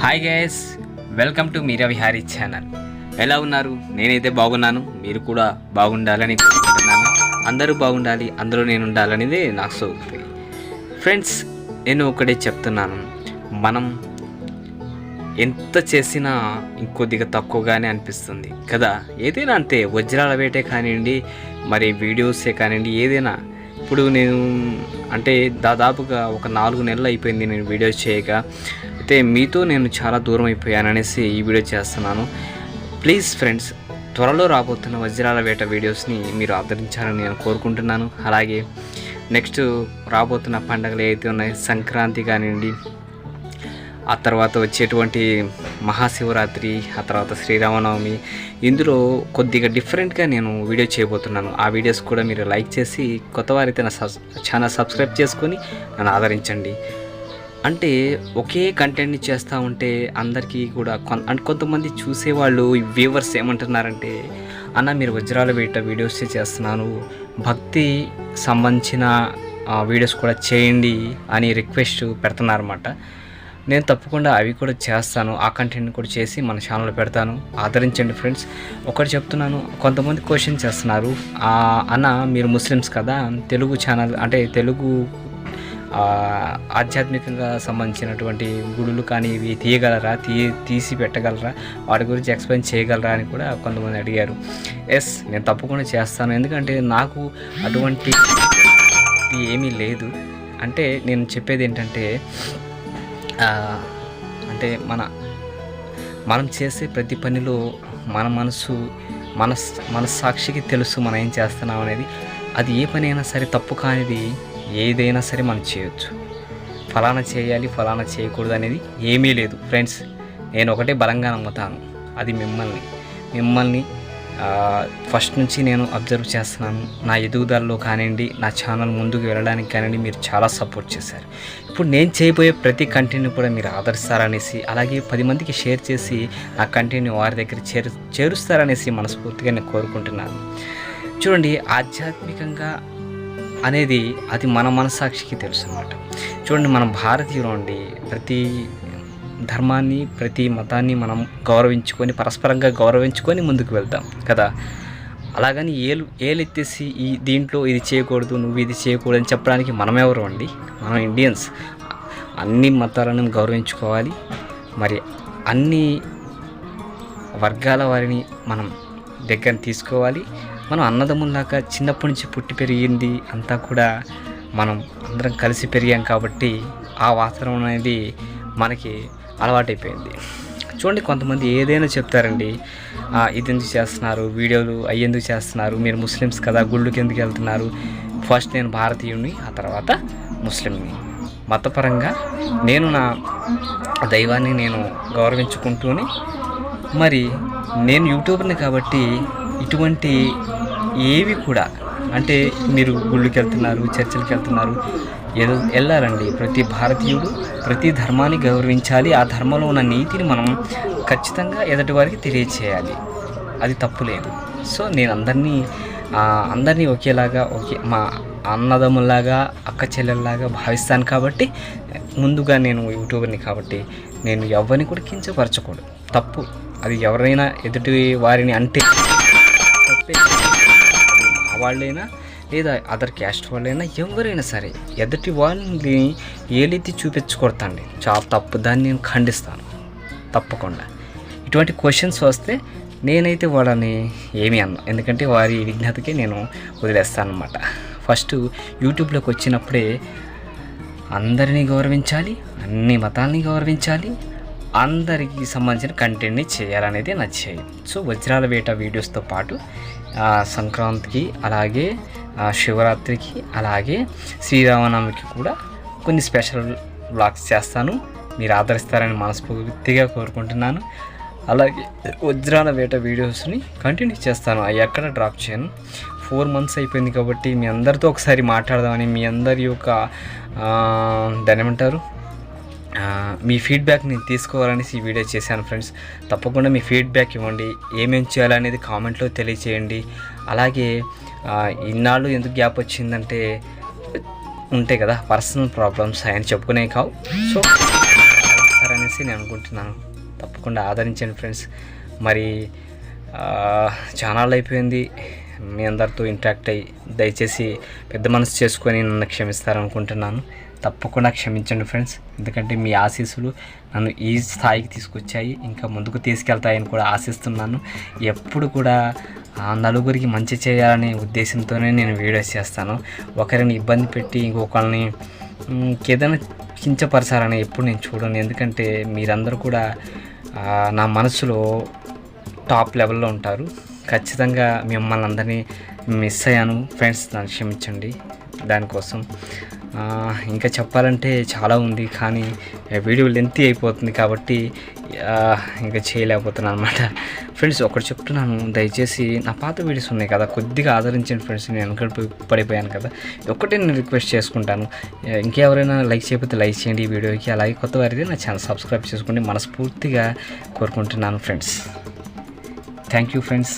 Hi guys welcome to Meera Vihari channel ఎలా ఉన్నారు? నేనైతే బాగున్నాను. మీరు కూడా బాగుండాలని కోరుకుంటున్నాను. అందరూ బాగుండాలి అందరూ నేను ఉండాలనేది నాకు సోకుతుంది ఫ్రెండ్స్ నేను ఒకటే చెప్తున్నాను. మనం ఎంత చేసినా ఇంకొద్దిగా తక్కువగానే అనిపిస్తుంది. కదా? ఏదైనా అంతే వజ్రాల వేటే కానివ్వండి మరి వీడియోసే కానివ్వండి ఏదైనా. ఇప్పుడు నేను అంటే దాదాపుగా ఒక నాలుగు నెలలు అయిపోయింది నేను వీడియోస్ చేయక. అయితే మీతో నేను చాలా దూరం అయిపోయాను అనేసి ఈ వీడియో చేస్తున్నాను. ప్లీజ్ ఫ్రెండ్స్ త్వరలో రాబోతున్న వజ్రాల వేట వీడియోస్ని మీరు ఆదరించాలని నేను కోరుకుంటున్నాను. అలాగే నెక్స్ట్ రాబోతున్న పండుగలు ఏవైతే ఉన్నాయో సంక్రాంతి కానివ్వండి ఆ తర్వాత వచ్చేటువంటి మహాశివరాత్రి ఆ తర్వాత శ్రీరామనవమి ఇందులో కొద్దిగా డిఫరెంట్గా నేను వీడియో చేయబోతున్నాను. ఆ వీడియోస్ కూడా మీరు లైక్ చేసి కొత్త వారైతే నా సబ్ ఛానల్ సబ్స్క్రైబ్ చేసుకొని నన్ను ఆదరించండి. అంటే ఒకే కంటెంట్ని చేస్తూ ఉంటే అందరికీ కూడా కొన్ అంటే కొంతమంది చూసేవాళ్ళు వ్యూవర్స్ ఏమంటున్నారంటే అన్న మీరు వజ్రాల వేట వీడియోస్ చేస్తున్నాను. భక్తి సంబంధించిన వీడియోస్ కూడా చేయండి అని రిక్వెస్ట్ పెడుతున్నారన్నమాట. నేను తప్పకుండా అవి కూడా చేస్తాను. ఆ కంటెంట్ కూడా చేసి మన ఛానల్లో పెడతాను. ఆదరించండి ఫ్రెండ్స్ ఒకటి చెప్తున్నాను. కొంతమంది క్వశ్చన్ చేస్తున్నారు. అన్న మీరు ముస్లిమ్స్ కదా? తెలుగు ఛానల్ అంటే తెలుగు ఆధ్యాత్మికంగా సంబంధించినటువంటి గుడులు కానీ ఇవి తీయగలరా? తీ తీసి పెట్టగలరా? వాటి గురించి ఎక్స్ప్లెయిన్ చేయగలరా అని కూడా కొంతమంది అడిగారు. ఎస్ నేను తప్పకుండా చేస్తాను. ఎందుకంటే నాకు అటువంటి ఏమీ లేదు. అంటే నేను చెప్పేది ఏంటంటే అంటే మన మనం చేసే ప్రతి పనిలో మన మనసు మనస్ మనస్సాక్షికి తెలుసు మనం ఏం చేస్తున్నాం అనేది. అది ఏ పని అయినా సరే తప్పు కానిది ఏదైనా సరే మనం చేయొచ్చు. ఫలానా చేయాలి ఫలానా చేయకూడదు అనేది ఏమీ లేదు. ఫ్రెండ్స్ నేను ఒకటే బలంగా నమ్ముతాను. అది మిమ్మల్ని. మిమ్మల్ని ఫస్ట్ నుంచి నేను అబ్జర్వ్ చేస్తున్నాను. నా ఎదుగుదలలో కానివ్వండి నా ఛానల్ ముందుకు వెళ్ళడానికి కానివ్వండి మీరు చాలా సపోర్ట్ చేశారు. ఇప్పుడు నేను చేయబోయే ప్రతి కంటెంట్ని కూడా మీరు ఆదరిస్తారనేసి అలాగే పది మందికి షేర్ చేసి ఆ కంటెంట్ని వారి దగ్గర చేరు చేరుస్తారనేసి మనస్ఫూర్తిగా నేను కోరుకుంటున్నాను. చూడండి ఆధ్యాత్మికంగా అనేది అది మన మనసాక్షికి తెలుసు అన్నమాట చూడండి మనం భారతీయులు అండి ప్రతి ధర్మాన్ని ప్రతి మతాన్ని మనం గౌరవించుకొని పరస్పరంగా గౌరవించుకొని ముందుకు వెళ్తాం కదా. అలాగని ఏలు ఏలెత్తేసి ఈ దీంట్లో ఇది చేయకూడదు నువ్వు ఇది చేయకూడదు అని చెప్పడానికి మనమెవరు అండి? మనం ఇండియన్స్. అన్ని మతాలను గౌరవించుకోవాలి. మరి అన్ని వర్గాల వారిని మనం దగ్గర తీసుకోవాలి. మనం అన్నదమ్ముల్లాగా చిన్నప్పటి నుంచి పుట్టి పెరిగింది అంతా కూడా మనం అందరం కలిసి పెరిగాం కాబట్టి ఆ వాతావరణం అనేది మనకి అలవాటైపోయింది. చూడండి కొంతమంది ఏదైనా చెప్తారండి. ఇది ఎందుకు చేస్తున్నారు? వీడియోలు అవి ఎందుకు చేస్తున్నారు? మీరు ముస్లిమ్స్ కదా గుళ్ళుకి ఎందుకు వెళ్తున్నారు? ఫస్ట్ నేను భారతీయుని ఆ తర్వాత ముస్లింని. మతపరంగా నేను నా దైవాన్ని నేను గౌరవించుకుంటూనే మరి నేను యూట్యూబర్ని కాబట్టి ఇటువంటి ఏవి కూడా అంటే మీరు గుళ్ళకి వెళ్తున్నారు చర్చిలకు వెళ్తున్నారు ఏదో వెళ్ళాలండి ప్రతి భారతీయుడు ప్రతి ధర్మాన్ని గౌరవించాలి. ఆ ధర్మంలో ఉన్న నీతిని మనం ఖచ్చితంగా ఎదుటి వారికి తెలియచేయాలి. అది తప్పు లేదు. సో నేను అందరినీ అందరినీ ఒకేలాగా ఒకే మా అన్నదమ్ముల్లాగా అక్క చెల్లెల్లాగా భావిస్తాను కాబట్టి ముందుగా నేను యూట్యూబర్ని కాబట్టి నేను ఎవరిని కూడా కించపరచకూడదు. తప్పు. అది ఎవరైనా ఎదుటి వారిని అంటే తప్పే. వాళ్ళైనా లేదా అదర్ క్యాస్ట్ వాళ్ళైనా ఎవరైనా సరే ఎదుటి వాళ్ళని ఏలైతే చూపించకూడదండి. చాలా తప్పు దాన్ని నేను ఖండిస్తాను. తప్పకుండా. ఇటువంటి క్వశ్చన్స్ వస్తే నేనైతే వాళ్ళని ఏమి అన్నా. ఎందుకంటే వారి విజ్ఞతకే నేను వదిలేస్తాను అనమాట ఫస్ట్ యూట్యూబ్లోకి వచ్చినప్పుడే అందరినీ గౌరవించాలి అన్ని మతాల్ని గౌరవించాలి అందరికి సంబంధించిన కంటెంట్ని చేయాలనేది నా సో వజ్రాల వేట వీడియోస్తో పాటు సంక్రాంతికి అలాగే శివరాత్రికి అలాగే శ్రీరామనవమికి కూడా కొన్ని స్పెషల్ బ్లాగ్స్ చేస్తాను. మీరు ఆదరిస్తారని మనస్ఫూర్తిగా కోరుకుంటున్నాను. అలాగే వజ్రాల వేట వీడియోస్ని కంటిన్యూ చేస్తాను. అవి ఎక్కడ డ్రాప్ చేయను. ఫోర్ మంత్స్ అయిపోయింది కాబట్టి మీ అందరితో ఒకసారి మాట్లాడదామని మీ అందరి యొక్క దాని ఏమంటారు? మీ మీ నేను తీసుకోవాలనేసి ఈ వీడియో చేశాను ఫ్రెండ్స్ తప్పకుండా మీ ఫీడ్బ్యాక్ ఇవ్వండి. ఏమేం చేయాలనేది కామెంట్లో తెలియచేయండి. అలాగే ఇన్నాళ్ళు ఎందుకు గ్యాప్ వచ్చిందంటే ఉంటాయి కదా పర్సనల్ ప్రాబ్లమ్స్ ఆయన చెప్పుకునే కావు. సో సరే అనేసి నేను అనుకుంటున్నాను. తప్పకుండా ఆదరించండి ఫ్రెండ్స్ మరి ఛానల్ అయిపోయింది. మీ అందరితో ఇంట్రాక్ట్ అయ్యి దయచేసి పెద్ద మనసు చేసుకొని నన్ను క్షమిస్తారనుకుంటున్నాను. తప్పకుండా క్షమించండి ఫ్రెండ్స్. ఎందుకంటే మీ ఆశీస్సులు నన్ను ఈ స్థాయికి తీసుకొచ్చాయి. ఇంకా ముందుకు తీసుకెళ్తాయని కూడా ఆశిస్తున్నాను. ఎప్పుడు కూడా ఆ నలుగురికి మంచి చేయాలనే ఉద్దేశంతోనే నేను వీడియోస్ చేస్తాను. ఒకరిని ఇబ్బంది పెట్టి ఇంకొకరిని ఏదైనా కించపరచాలని ఎప్పుడు నేను చూడను. ఎందుకంటే మీరందరూ కూడా నా మనసులో టాప్ లెవెల్లో ఉంటారు. ఖచ్చితంగా మిమ్మల్ని అందరినీ మిస్ అయ్యాను. ఫ్రెండ్స్ నన్ను క్షమించండి. దానికోసం ఇంకా చెప్పాలంటే చాలా ఉంది కానీ వీడియో లెంతీ అయిపోతుంది కాబట్టి ఇంకా చేయలేకపోతున్నాను అనమాట ఫ్రెండ్స్ ఒకటి చెప్తున్నాను దయచేసి నా పాత వీడియోస్ ఉన్నాయి కదా కొద్దిగా ఆదరించండి ఫ్రెండ్స్ నేను వెనక పడిపోయాను కదా. ఒక్కటే నేను రిక్వెస్ట్ చేసుకుంటాను. ఇంకెవరైనా లైక్ చేయకపోతే లైక్ చేయండి ఈ వీడియోకి అలాగే కొత్త వారిది నా ఛానల్ సబ్స్క్రైబ్ చేసుకోండి మనస్ఫూర్తిగా కోరుకుంటున్నాను ఫ్రెండ్స్ థ్యాంక్ యూ ఫ్రెండ్స్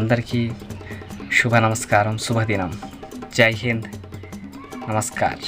అందరికీ శుభ నమస్కారం శుభదినం జై హింద్. నమస్కార్